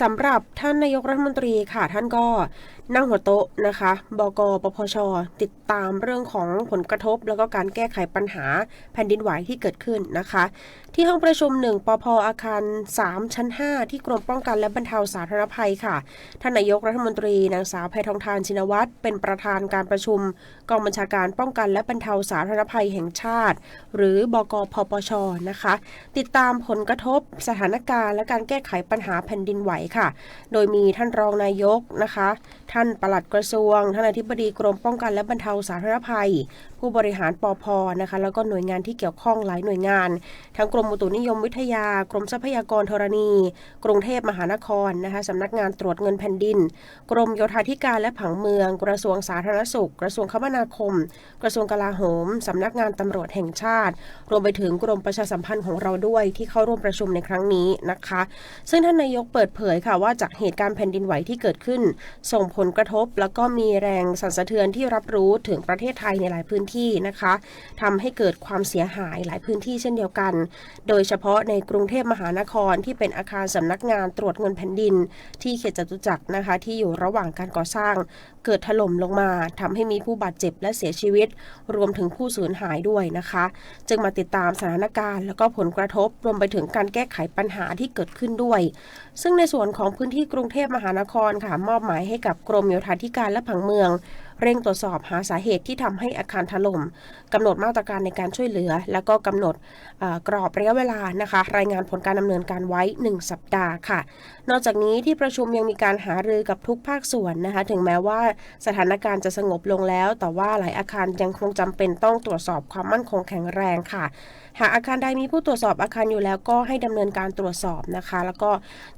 สำหรับท่านนายกรัฐมนตรีค่ะท่านก็นั่งหัวโต๊ะนะคะ บกปพช ติดตามเรื่องของผลกระทบ แล้วก็การแก้ไขปัญหาแผ่นดินไหวที่เกิดขึ้นนะคะ ที่ห้องประชุมหนึ่งปพอาคาร 3 ชั้น 5 ที่กรมป้องกันและบรรเทาสาธารณภัยค่ะ ท่านนายกรัฐมนตรีนางสาวแพทองทานชินวัตรเป็นประธานการประชุม กองบัญชาการป้องกันและบรรเทาสาธารณภัยแห่งชาติ หรือบกพปชนะคะ ติดตามผลกระทบสถานการณ์และการแก้ไขปัญหาแผ่นดินไหวค่ะ โดยมีท่านรองนายกนะคะท่านปลัดกระทรวง ท่านอธิบดีกรมป้องกันและบรรเทาสาธารณภัย ผู้บริหารปอพนะคะ แล้วก็หน่วยงานที่เกี่ยวข้องหลายหน่วยงาน ทั้งกรมอุตุนิยมวิทยา กรมทรัพยากรธรณี กรุงเทพมหานครนะคะสำนักงานตรวจเงินแผ่นดิน กรมโยธาธิการและผังเมือง กระทรวงสาธารณสุข กระทรวงคมนาคม กระทรวงกลาโหมสำนักงานตำรวจแห่งชาติ รวมไปถึงกรมประชาสัมพันธ์ของเราด้วยที่เข้าร่วมประชุมในครั้งนี้นะคะ ซึ่งท่านนายกเปิดเผยค่ะว่าจากเหตุการณ์แผ่นดินไหวที่เกิดขึ้นส่งผลลกระทบ แล้วก็มีแรงสั่นสะเทือนที่รับรู้ถึงประเทศไทยในหลายพื้นที่นะคะทำให้เกิดความเสียหายหลายพื้นที่เช่นเดียวกัน โดยเฉพาะในกรุงเทพมหานครที่เป็นอาคารสำนักงานตรวจเงินแผ่นดิน ที่เขตจตุจักรนะคะ ที่อยู่ระหว่างการก่อสร้าง เกิดถล่มลงมาทำให้มีผู้บาดเจ็บและเสียชีวิต รวมถึงผู้สูญหายด้วยนะคะ จึงมาติดตามสถานการณ์แล้วก็ผลกระทบรวมไปถึงการแก้ไขปัญหาที่เกิดขึ้นด้วย ซึ่งในส่วนของพื้นที่กรุงเทพมหานครค่ะมอบหมายให้กับกรมโยธาธิการและผังเมือง เร่งตรวจสอบหาสาเหตุที่ทำให้อาคารถล่มกำหนดมาตรการในการช่วยเหลือ แล้วก็กำหนดกรอบระยะเวลานะคะ รายงานผลการดำเนินการไว้ 1 สัปดาห์ค่ะ นอกจากนี้ที่ประชุมยังมีการหารือกับทุกภาคส่วนนะคะ ถึงแม้ว่าสถานการณ์จะสงบลงแล้ว แต่ว่าหลายอาคารยังคงจำเป็นต้องตรวจสอบความมั่นคงแข็งแรงค่ะ หากอาคารใดมีผู้ตรวจสอบอาคารอยู่แล้วก็ให้ดำเนินการตรวจสอบนะคะ แล้วก็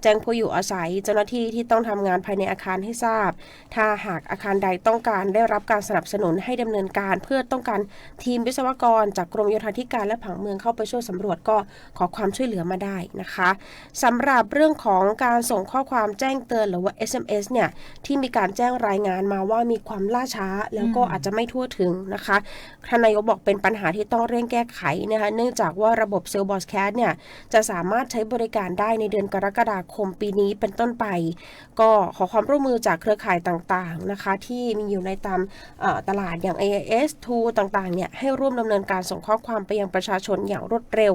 แจ้งผู้อยู่อาศัยเจ้าหน้าที่ที่ต้องทำงานภายในอาคารให้ทราบ ถ้าหากอาคารใดต้องการได้รับการสนับสนุนให้ดำเนินการ เพื่อต้องการทีมวิศวกร จากกรมโยธาธิการและผังเมืองเข้าไปช่วยสำรวจก็ขอความช่วยเหลือมาได้นะคะสำหรับเรื่องของการส่งข้อความแจ้งเตือนหรือว่า SMS เนี่ยที่มีการแจ้งรายงานมาว่ามีความล่าช้า แล้วก็อาจจะไม่ทั่วถึงนะคะท่านนายกบอกเป็นปัญหาที่ต้องเร่งแก้ไขนะคะเนื่องจากว่าระบบเซลล์บอสแคสเนี่ยจะสามารถใช้บริการได้ในเดือนกรกฎาคมปีนี้เป็นต้นไป ก็ขอความร่วมมือจากเครือข่ายต่างๆนะคะ ที่มีอยู่ในตามตลาดอย่าง AIS t o ต่างๆเนี่ยให้ร่วมดำเนินการส่งข้อความไปยังประชาชนอย่างรวดเร็ว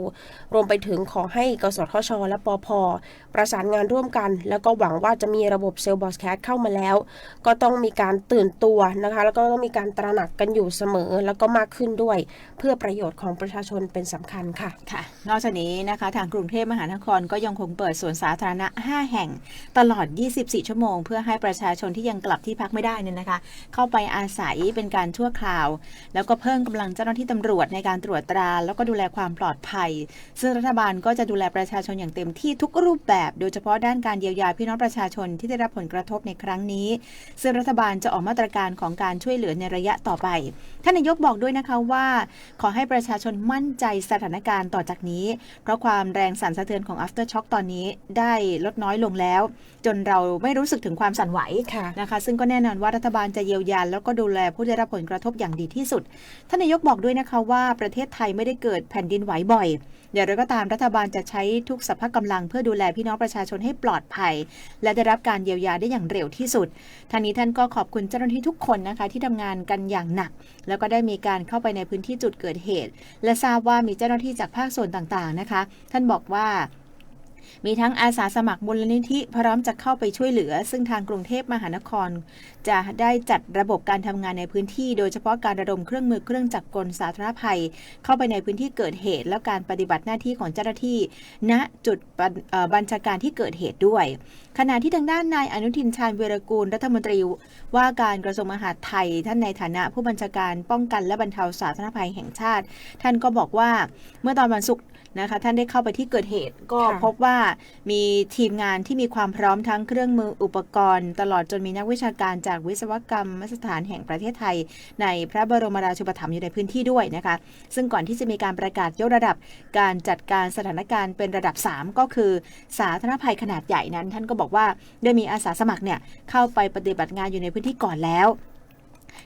รวมไปถึงขอให้กสทช และปพประสานงานร่วมกัน แล้วก็หวังว่าจะมีระบบเซลล์บอสแคสเข้ามาแล้ว ก็ต้องมีการตื่นตัวนะคะ แล้วก็ต้องมีการตระหนักกันอยู่เสมอแล้วก็มากขึ้นด้วย เพื่อประโยชน์ของประชาชนเป็นสำคัญค่ะค่ะ นอกจากนี้นะคะทางกรุงเทพมหานครก็ยังคงเปิดสวนสาธารณะ 5 แห่ง ตลอด 24 ชั่วโมง เพื่อให้ประชาชนที่ยังกลับที่พักไม่ได้นี่นะคะ เข้าไปอาศัยเป็นการชั่วคราว แล้วก็เพิ่มกำลังเจ้าหน้าที่ตำรวจในการตรวจตรา แล้วก็ดูแลความปลอดภัย ซึ่งรัฐบาลก็จะดูแลประชาชนอย่างเต็มที่ทุกรูปแบบ โดยเฉพาะด้านการเยียวยาพี่น้องประชาชนที่ได้รับผลกระทบในครั้งนี้ ซึ่งรัฐบาลจะออกมาตรการของการช่วยเหลือในระยะต่อไปท่านนายกบอกด้วยนะคะว่า ขอให้ประชาชนมั่นใจสถานการณ์ต่อจากนี้ เพราะความแรงสั่นสะเทือนของ after shock ตอนนี้ได้ลดน้อยลงแล้ว จนเราไม่รู้สึกถึงความสั่นไหวค่ะนะคะ ซึ่งก็แน่นอนว่ารัฐบาลจะเยียวยาแล้วก็ดูแลผู้ได้รับผลกระทบอย่างดีที่สุด ท่านนายกบอกด้วยนะคะว่าประเทศไทยไม่ได้เกิดแผ่นดินไหวบ่อยอย่างไรก็ตามรัฐบาลจะใช้ทุกสรรพกำลังเพื่อดูแลพี่น้องประชาชนให้ปลอดภัย และได้รับการเยียวยาได้อย่างเร็วที่สุดทางนี้ท่านก็ขอบคุณเจ้าหน้าที่ทุกคนนะคะที่ทำงานกันอย่างหนัก แล้วก็ได้มีการเข้าไปในพื้นที่จุดเกิดเหตุ และทราบว่ามีเจ้าหน้าที่จากภาคส่วนต่างๆนะคะ ท่านบอกว่า มีทั้งอาสาสมัครมูลนิธิพร้อมจะเข้าไปช่วยเหลือ ซึ่งทางกรุงเทพมหานคร จะได้จัดระบบการทำงานในพื้นที่ โดยเฉพาะการระดมเครื่องมือเครื่องจักรกลสาธารณภัย เข้าไปในพื้นที่เกิดเหตุ และการปฏิบัติหน้าที่ของเจ้าหน้าที่ ณจุดบัญเอ่อบัญชาการที่เกิดเหตุด้วย ขณะที่ทางด้านนายอนุทินชาญวีรกูลรัฐมนตรีว่าการกระทรวงมหาดไทย ท่านในฐานะผู้บัญชาการป้องกันและบรรเทาสาธารณภัยแห่งชาติ ท่านก็บอกว่าเมื่อตอนวันศุกร์นะคะท่านได้เข้าไปที่เกิดเหตุ ก็พบว่ามีทีมงานที่มีความพร้อมทั้งเครื่องมืออุปกรณ์ ตลอดจนมีนักวิชาการจากวิศวกรรมสถานแห่งประเทศไทย ในพระบรมราชูปถัมภ์อยู่ในพื้นที่ด้วยนะคะ ซึ่งก่อนที่จะมีการประกาศยกระดับการจัดการสถานการณ์เป็นระดับ 3 ก็คือ สาธารณภัยขนาดใหญ่นั้น ท่านก็บอกว่าได้มีอาสาสมัครเนี่ยเข้าไปปฏิบัติงานอยู่ในพื้นที่ก่อนแล้ว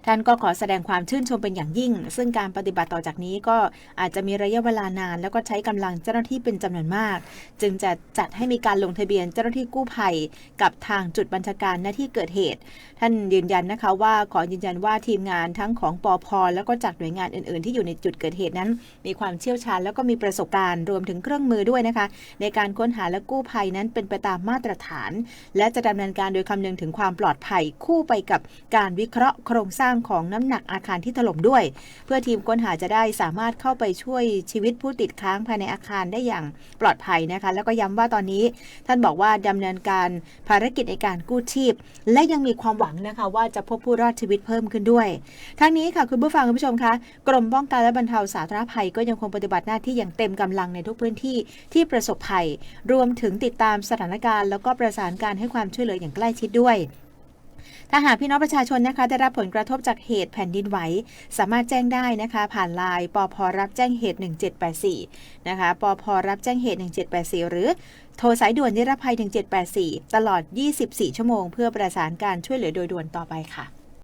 ท่านก็ขอแสดงความชื่นชมเป็นอย่างยิ่ง ซึ่งการปฏิบัติต่อจากนี้ก็อาจจะมีระยะเวลานาน แล้วก็ใช้กำลังเจ้าหน้าที่เป็นจำนวนมาก จึงจะจัดให้มีการลงทะเบียนเจ้าหน้าที่กู้ภัย กับทางจุดบัญชาการหน้าที่เกิดเหตุ ท่านยืนยันนะคะว่าขอยืนยันว่าทีมงานทั้งของปอพแล้วก็จากหน่วยงานอื่น ๆ ที่อยู่ในจุดเกิดเหตุนั้น มีความเชี่ยวชาญแล้วก็มีประสบการณ์รวมถึงเครื่องมือด้วยนะคะ ในการค้นหาและกู้ภัยนั้นเป็นไปตามมาตรฐาน และจะดำเนินการโดยคำนึงถึงความปลอดภัยคู่ไปกับการวิเคราะห์โครงสร้างของน้ำหนักอาคารที่ถล่มด้วย เพื่อทีมค้นหาจะได้สามารถเข้าไปช่วยชีวิตผู้ติดค้างภายในอาคารได้อย่างปลอดภัยนะคะ แล้วก็ย้ำว่าตอนนี้ท่านบอกว่าดำเนินการภารกิจในการกู้ชีพ และยังมีความหวังนะคะว่าจะพบผู้รอดชีวิตเพิ่มขึ้นด้วย ทั้งนี้ค่ะคุณผู้ฟังคุณผู้ชมคะกรมป้องกันและบรรเทาสาธารณภัยก็ยังคงปฏิบัติหน้าที่อย่างเต็มกำลังในทุกพื้นที่ที่ประสบภัย รวมถึงติดตามสถานการณ์ แล้วก็ประสานการให้ความช่วยเหลืออย่างใกล้ชิดด้วย ถ้าหากพี่น้องประชาชนนะคะได้รับผลกระทบจากเหตุแผ่นดินไหว สามารถแจ้งได้นะคะ ผ่านไลน์ปอพรับแจ้งเหตุ 1784 นะคะปอพรับแจ้งเหตุ 1784 หรือโทรสายด่วนนิรภัย 1784 ตลอด 24 ชั่วโมง เพื่อประสานการช่วยเหลือโดยด่วนต่อไปค่ะ